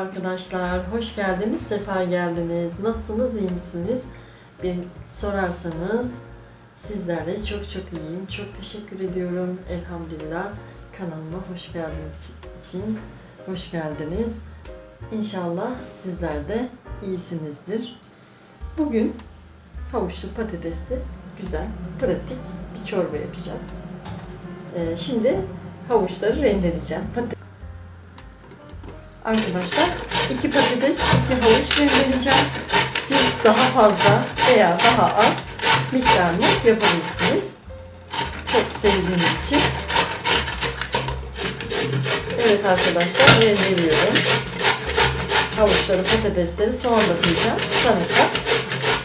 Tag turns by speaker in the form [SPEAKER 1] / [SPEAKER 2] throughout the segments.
[SPEAKER 1] Arkadaşlar hoş geldiniz, sefa geldiniz. Nasılsınız, iyi misiniz? Beni sorarsanız sizlerle çok çok iyiyim. Çok teşekkür ediyorum. Elhamdülillah kanalıma hoş geldiniz için hoş geldiniz. İnşallah sizler de iyisinizdir. Bugün havuçlu patatesli güzel, pratik bir çorba yapacağız. Ee, şimdi havuçları rendeleyeceğim. Patates Arkadaşlar iki patates, iki havuç rendeleyeceğim. Siz daha fazla veya daha az miktarını yapabilirsiniz. Çok sevdiğiniz için. Evet arkadaşlar rendeliyorum. Havuçları, patatesleri soğanla koyacağım. Sarımsak.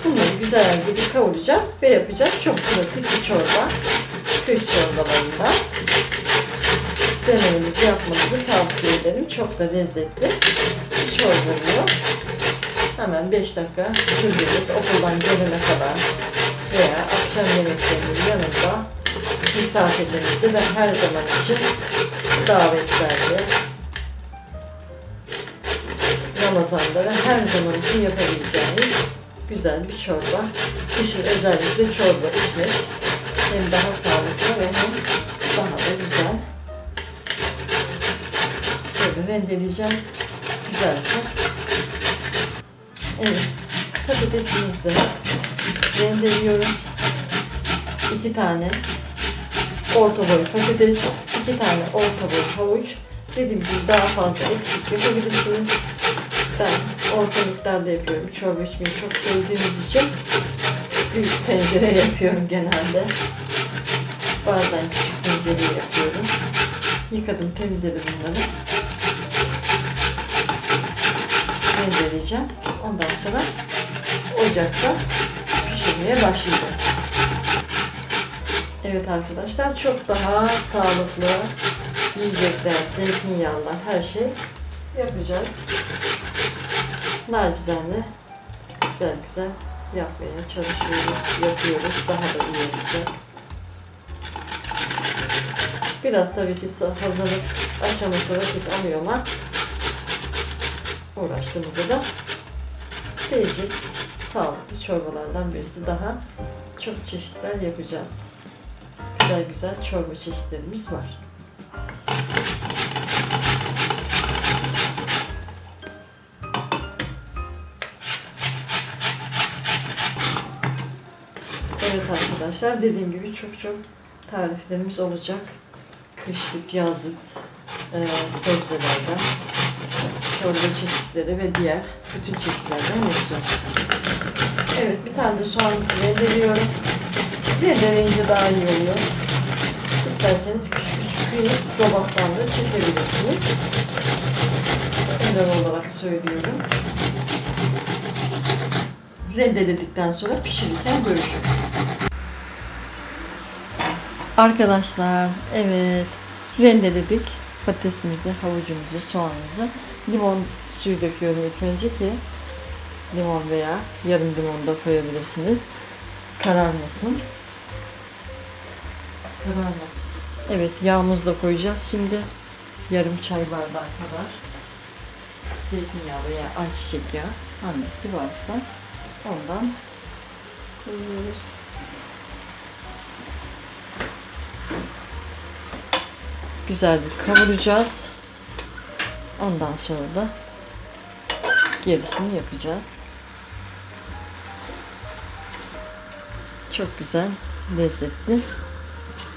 [SPEAKER 1] Bunları güzelce bir kavuracağım ve yapacağız. Çok pratik bir çorba. Kış çorbalarında denemenizi yapmanızı tavsiye ederim. Çok da lezzetli bir çorba oluyor. Hemen 5 dakika sürdürürüz okuldan gelene kadar veya akşam yemeklerinin yanında misafirlerinizde ve her zaman için davetlerde Ramazan'da ve her zaman için yapabileceğiniz güzel bir çorba. Kışın özellikle çorba içmek hem daha sağlıklı ve hem daha da güzel. Şöyle rendeleyeceğim. Güzelce. Evet. Patatesimizi de rendeliyoruz. İki tane orta boy patates, iki tane orta boy havuç. Dediğim gibi daha fazla eksik yapabilirsiniz. Ben orta miktarda yapıyorum. Çorba içmeyi çok sevdiğimiz için büyük tencere yapıyorum genelde. Bazen küçük tencere yapıyorum. Yıkadım, temizledim bunları. Rendeleyeceğim. Ondan sonra ocakta pişirmeye başlayacağım. Evet arkadaşlar çok daha sağlıklı yiyecekler, zeytinyağlar her şey yapacağız. Nacizane güzel güzel yapmaya çalışıyoruz, yapıyoruz. Daha da iyi olacak. Biraz tabii ki hazırlık aşaması vakit alıyor ama uğraştığımızda da değecek sağlıklı çorbalardan birisi daha çok çeşitler yapacağız. Güzel güzel çorba çeşitlerimiz var. Evet arkadaşlar dediğim gibi çok çok tariflerimiz olacak. Kışlık, yazlık e, sebzelerden çorba çeşitleri ve diğer bütün çeşitlerden yapacağım. Evet bir tane de soğan rendeliyorum. Rendeleyince daha iyi oluyor. İsterseniz küçük küçük kıyıp dolaptan da çekebilirsiniz. Özel olarak söylüyorum. Rendeledikten sonra pişirirken görüşürüz. Arkadaşlar evet rendeledik patatesimizi, havucumuzu, soğanımızı. Limon suyu döküyorum ilk önce ki limon veya yarım limon da koyabilirsiniz. Kararmasın. Kararmasın. Evet yağımızı da koyacağız şimdi. Yarım çay bardağı kadar zeytinyağı veya ayçiçek yağı hangisi varsa ondan koyuyoruz. Güzel bir kavuracağız. Ondan sonra da gerisini yapacağız. Çok güzel, lezzetli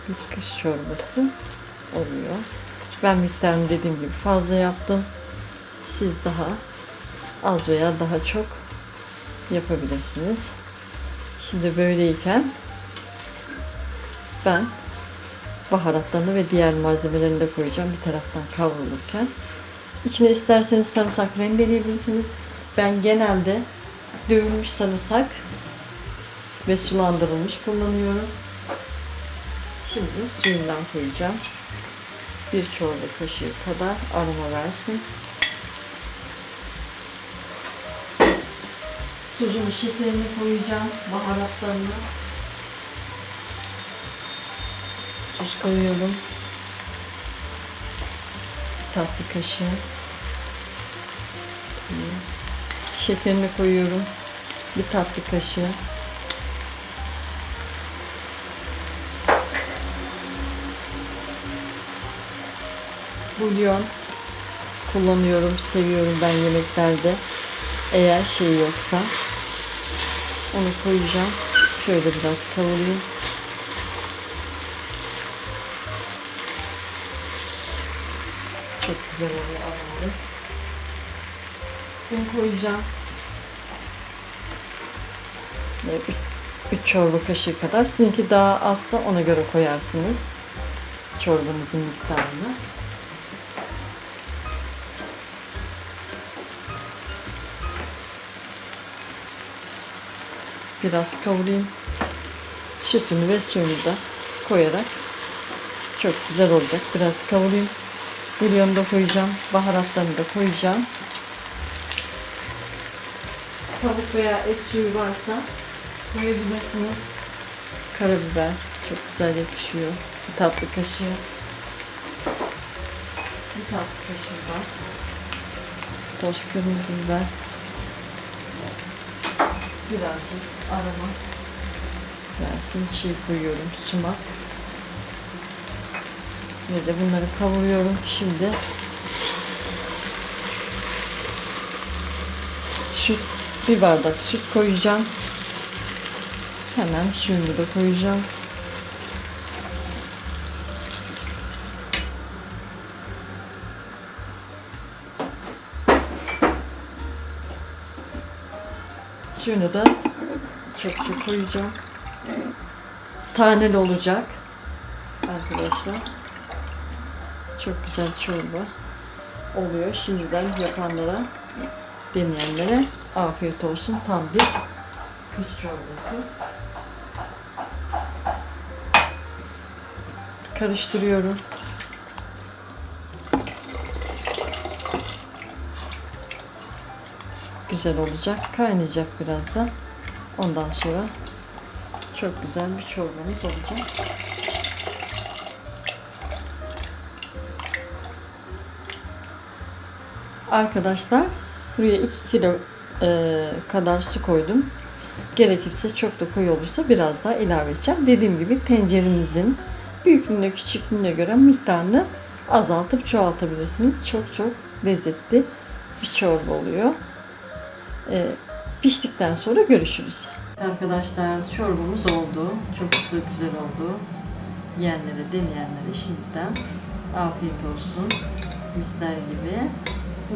[SPEAKER 1] bir kış çorbası oluyor. Ben miktarını dediğim gibi fazla yaptım. Siz daha az veya daha çok yapabilirsiniz. Şimdi böyleyken ben baharatlarını ve diğer malzemelerini de koyacağım bir taraftan kavrulurken. İçine isterseniz sarımsak rendeleyebilirsiniz. Ben genelde dövülmüş sarımsak ve sulandırılmış kullanıyorum. Şimdi suyundan koyacağım. Bir çorba kaşığı kadar aroma versin. Tuzunu, şekerini koyacağım. Baharatlarını. Tuz koyuyorum. Tatlı kaşığı. şekerini koyuyorum. Bir tatlı kaşığı. Bulyon kullanıyorum, seviyorum ben yemeklerde. Eğer şey yoksa onu koyacağım. Şöyle biraz kavurayım. Çok güzel oluyor aromalı. Bunu koyacağım. Böyle 3 çorba kaşığı kadar. Sizinki daha azsa ona göre koyarsınız. Çorbanızın miktarını. Biraz kavurayım. Sütünü ve suyunu da koyarak çok güzel olacak. Biraz kavurayım. Bulyonu da koyacağım. Baharatlarını da koyacağım. Tavuk veya et suyu varsa koyabilirsiniz. Karabiber çok güzel yakışıyor. Bir tatlı kaşığı. Bir tatlı kaşığı var. Toz kırmızı biber. Birazcık aroma versin. Çiğ koyuyorum. Sumak. Ve de bunları kavuruyorum. Şimdi süt, bir bardak süt koyacağım. Hemen suyunu da koyacağım. Suyunu da çok çok koyacağım. Taneli olacak arkadaşlar. Çok güzel çorba oluyor. Şimdiden yapanlara, deneyenlere afiyet olsun. Tam bir kış çorbası. Karıştırıyorum. Güzel olacak. Kaynayacak birazdan. Ondan sonra çok güzel bir çorbamız olacak. Arkadaşlar buraya 2 kilo e, kadar su koydum. Gerekirse çok da koyu olursa biraz daha ilave edeceğim. Dediğim gibi tencerenizin büyüklüğüne küçüklüğüne göre miktarını azaltıp çoğaltabilirsiniz. Çok çok lezzetli bir çorba oluyor. E, piştikten sonra görüşürüz. Arkadaşlar çorbamız oldu. Çok da güzel oldu. Yiyenlere, deneyenlere şimdiden afiyet olsun. Misler gibi.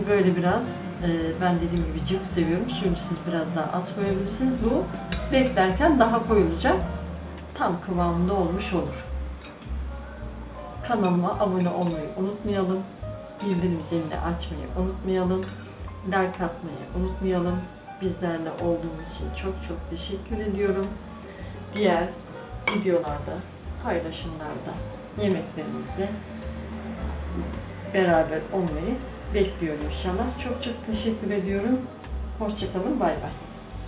[SPEAKER 1] Böyle biraz, e, ben dediğim gibi cıvık seviyorum. Suyunu siz biraz daha az koyabilirsiniz. Bu beklerken daha koyulacak. Tam kıvamında olmuş olur. Kanalıma abone olmayı unutmayalım. Bildirim zilini açmayı unutmayalım. Like atmayı unutmayalım. Bizlerle olduğunuz için çok çok teşekkür ediyorum. Diğer videolarda, paylaşımlarda, yemeklerimizde beraber olmayı bekliyorum inşallah. Çok çok teşekkür ediyorum. Hoşçakalın. Bay bay.